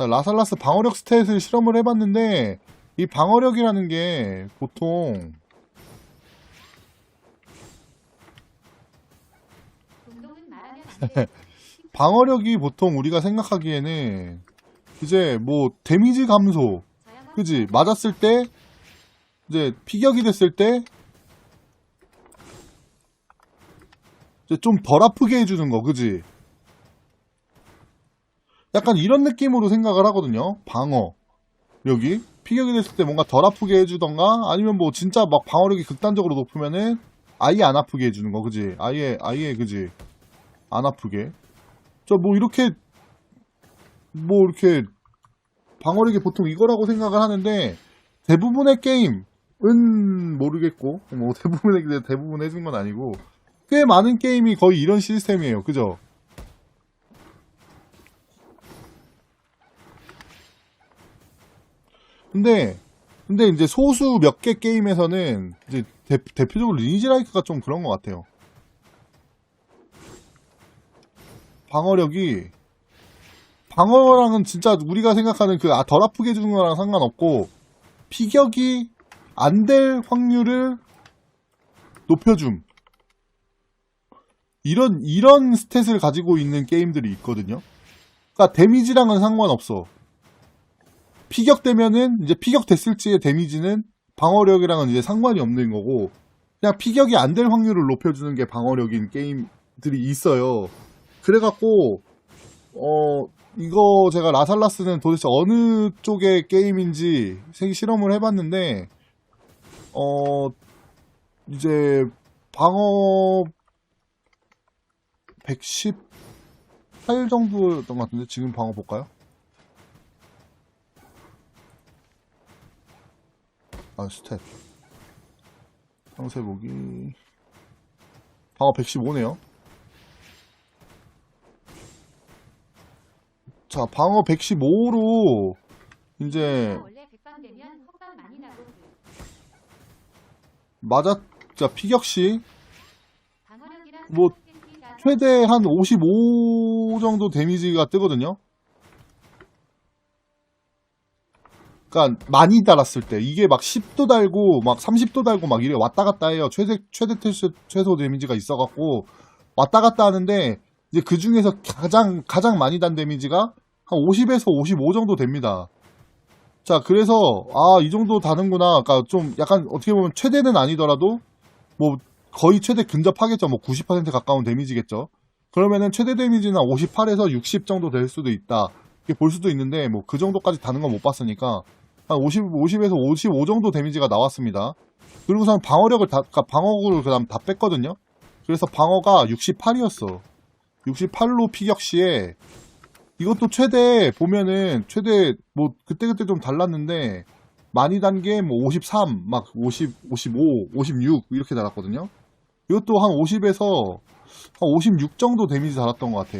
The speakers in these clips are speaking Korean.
자, 라살라스 방어력 스탯을 실험을 해봤는데, 이 방어력이라는 게 보통. 방어력이 보통 우리가 생각하기에는, 이제 뭐, 데미지 감소, 그지? 맞았을 때, 이제 피격이 됐을 때, 이제 좀덜 아프게 해주는 거, 그지? 약간 이런 느낌으로 생각을 하거든요. 방어. 여기. 피격이 됐을 때 뭔가 덜 아프게 해주던가, 아니면 뭐 진짜 막 방어력이 극단적으로 높으면은, 아예 안 아프게 해주는 거, 그지? 아예, 아예, 그지? 안 아프게. 저 뭐 이렇게, 뭐 이렇게, 방어력이 보통 이거라고 생각을 하는데 대부분의 게임은 모르겠고 뭐 대부분의 대부분 해준 건 아니고 꽤 많은 게임이 거의 이런 시스템이에요. 그죠? 근데 근데 이제 소수 몇 개 게임에서는 이제 대, 대표적으로 리니지 라이크가 좀 그런 것 같아요. 방어력이 방어랑은 진짜 우리가 생각하는 그 아, 덜 아프게 해주는 거랑 상관없고 피격이 안 될 확률을 높여줌. 이런 이런 스탯을 가지고 있는 게임들이 있거든요. 그러니까 데미지랑은 상관없어. 피격되면은 이제 피격 됐을지의 데미지는 방어력이랑은 이제 상관이 없는 거고 그냥 피격이 안 될 확률을 높여주는 게 방어력인 게임들이 있어요. 그래갖고 어 이거 제가 라살라스는 도대체 어느 쪽의 게임인지 생 실험을 해봤는데 어 이제 방어 118 정도였던 것 같은데 지금 방어 볼까요? 아 스탯 상세 보기 방어 115네요 자, 방어 115로 이제 맞아 자, 피격 시 방어력이랑 뭐. 최대 한 55 정도 데미지가 뜨거든요. 그러니까 많이 달았을 때 이게 막 10도 달고 막 30도 달고 막 이래 왔다 갔다 해요. 최대 최대 최소, 최소 데미지가 있어 갖고 왔다 갔다 하는데 이제 그 중에서 가장 가장 많이 단 데미지가 한 50에서 55 정도 됩니다. 자, 그래서 아, 이 정도 다는구나. 그러니까 좀 약간 어떻게 보면 최대는 아니더라도 뭐 거의 최대 근접하겠죠. 뭐 90% 가까운 데미지겠죠. 그러면은 최대 데미지는 58에서 60 정도 될 수도 있다. 이렇게 볼 수도 있는데 뭐 그 정도까지 다는 건 못 봤으니까 한 50, 50에서 55 정도 데미지가 나왔습니다. 그리고선 방어력을 다, 그러니까 방어구를 그 다음 다 뺐거든요. 그래서 방어가 68이었어. 68로 피격 시에 이것도 최대 보면은 최대 뭐 그때그때 좀 달랐는데 많이 단게뭐 53, 막 50, 55, 56 이렇게 달았거든요. 이것도 한 50에서 한 56 정도 데미지 달았던 것 같아.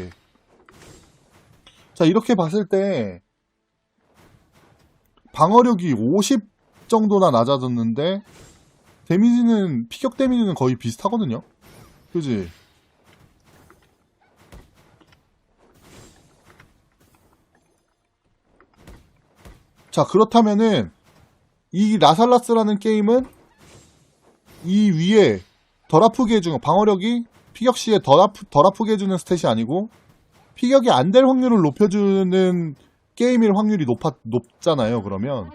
자, 이렇게 봤을 때 방어력이 50 정도나 낮아졌는데 데미지는 피격 데미지는 거의 비슷하거든요. 그지? 자, 그렇다면은 이 라살라스라는 게임은 이 위에 덜 아프게 해주는 방어력이 피격 시에 덜, 아프, 덜 아프게 해주는 스탯이 아니고 피격이 안 될 확률을 높여주는 게임일 확률이 높아, 높잖아요. 그러면.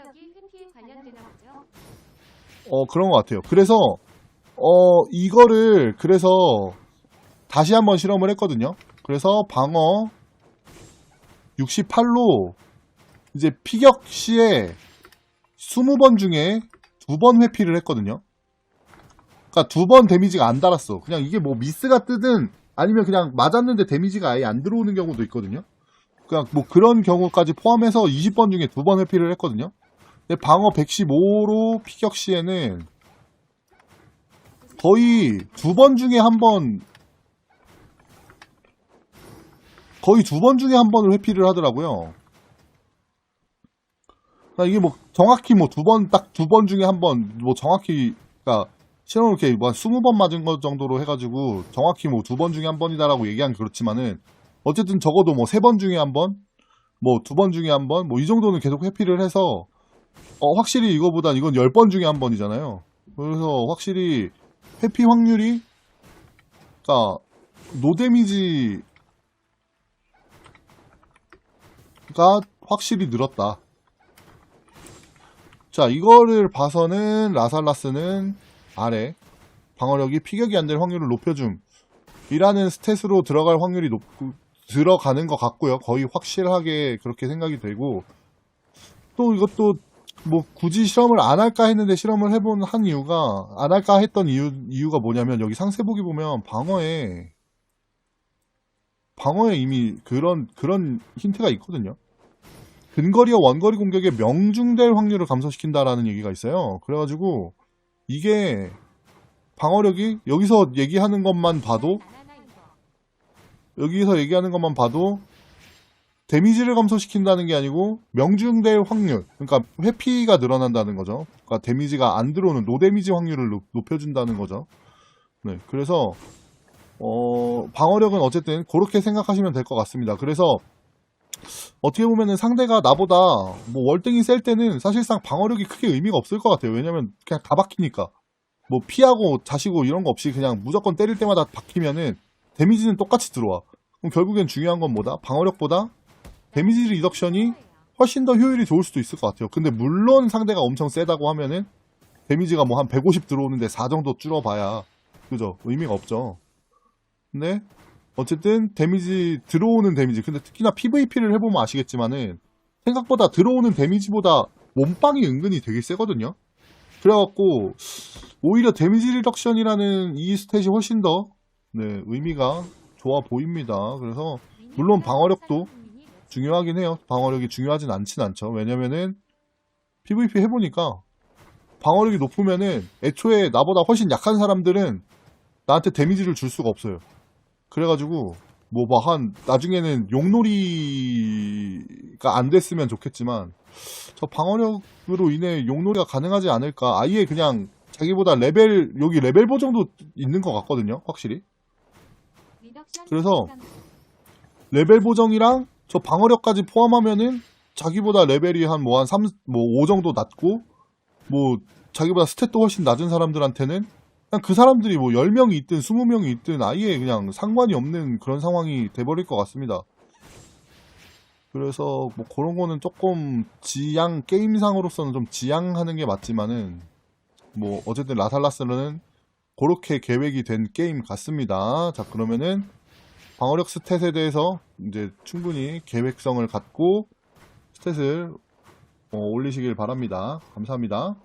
어 그런 것 같아요. 그래서 어 이거를 그래서 다시 한번 실험을 했거든요. 그래서 방어 68로 이제 피격 시에 20번 중에 두 번 회피를 했거든요. 그러니까 두 번 데미지가 안 달았어. 그냥 이게 뭐 미스가 뜨든 아니면 그냥 맞았는데 데미지가 아예 안 들어오는 경우도 있거든요. 그냥 뭐 그런 경우까지 포함해서 20번 중에 두 번 회피를 했거든요. 근데 방어 115로 피격 시에는 거의 두 번 중에 한 번, 거의 두 번 중에 한 번을 회피를 하더라고요. 그러니까 이게 뭐 정확히 뭐 두 번, 딱 두 번 중에 한 번, 뭐 정확히, 그러니까 실험을 이렇게 뭐 20번 맞은 것 정도로 해가지고 정확히 뭐 두 번 중에 한 번이다라고 얘기하는 그렇지만은 어쨌든 적어도 뭐 세 번 중에 한 번, 뭐 두 번 중에 한 번, 뭐 이 정도는 계속 회피를 해서 어, 확실히 이거보단 이건 10번 중에 한 번이잖아요. 그래서 확실히 회피 확률이 그러니까 노데미지가 확실히 늘었다. 자, 이거를 봐서는 라살라스는 아래 방어력이 피격이 안 될 확률을 높여줌 이라는 스탯으로 들어갈 확률이 높 들어가는 것 같고요. 거의 확실하게 그렇게 생각이 되고 또 이것도 뭐 굳이 실험을 안 할까 했는데 실험을 해본 한 이유가 안 할까 했던 이유 이유가 뭐냐면 여기 상세 보기 보면 방어에 방어에 이미 그런 그런 힌트가 있거든요. 근거리와 원거리 공격에 명중될 확률을 감소시킨다라는 얘기가 있어요. 그래가지고 이게 방어력이 여기서 얘기하는 것만 봐도. 여기서 얘기하는 것만 봐도 데미지를 감소시킨다는 게 아니고 명중될 확률, 그러니까 회피가 늘어난다는 거죠. 그러니까 데미지가 안 들어오는 노데미지 확률을 높- 높여준다는 거죠. 네, 그래서 어, 방어력은 어쨌든 그렇게 생각하시면 될 것 같습니다. 그래서 어떻게 보면은 상대가 나보다 뭐 월등히 셀 때는 사실상 방어력이 크게 의미가 없을 것 같아요. 왜냐면 그냥 다 박히니까. 뭐 피하고 자시고 이런 거 없이 그냥 무조건 때릴 때마다 박히면은 데미지는 똑같이 들어와. 그럼 결국엔 중요한 건 뭐다? 방어력보다 데미지 리덕션이 훨씬 더 효율이 좋을 수도 있을 것 같아요. 근데 물론 상대가 엄청 세다고 하면은 데미지가 뭐 한 150 들어오는데 4 정도 줄어봐야 그죠? 의미가 없죠. 근데 어쨌든 데미지 들어오는 데미지 근데 특히나 PVP를 해보면 아시겠지만은 생각보다 들어오는 데미지보다 몸빵이 은근히 되게 세거든요. 그래갖고 오히려 데미지 리덕션이라는 이 스탯이 훨씬 더 네, 의미가 좋아 보입니다. 그래서 물론 방어력도 중요하긴 해요. 방어력이 중요하진 않진 않죠. 왜냐면은 PVP 해보니까 방어력이 높으면은 애초에 나보다 훨씬 약한 사람들은 나한테 데미지를 줄 수가 없어요. 그래가지고 뭐 막 한 나중에는 용놀이가 안 됐으면 좋겠지만 저 방어력으로 인해 용놀이가 가능하지 않을까. 아예 그냥 자기보다 레벨 여기 레벨 보정도 있는 것 같거든요. 확실히. 그래서 레벨 보정이랑 저 방어력까지 포함하면은 자기보다 레벨이 한 뭐 한 3, 뭐 5 정도 낮고 뭐 자기보다 스탯도 훨씬 낮은 사람들한테는 그냥 그 사람들이 뭐 10명이 있든 20명이 있든 아예 그냥 상관이 없는 그런 상황이 돼버릴 것 같습니다. 그래서 뭐 그런 거는 조금 지양 게임상으로서는 좀 지양하는 게 맞지만은 뭐 어쨌든 라살라스는 그렇게 계획이 된 게임 같습니다. 자 그러면은 방어력 스탯에 대해서 이제 충분히 계획성을 갖고 스탯을 어, 올리시길 바랍니다. 감사합니다.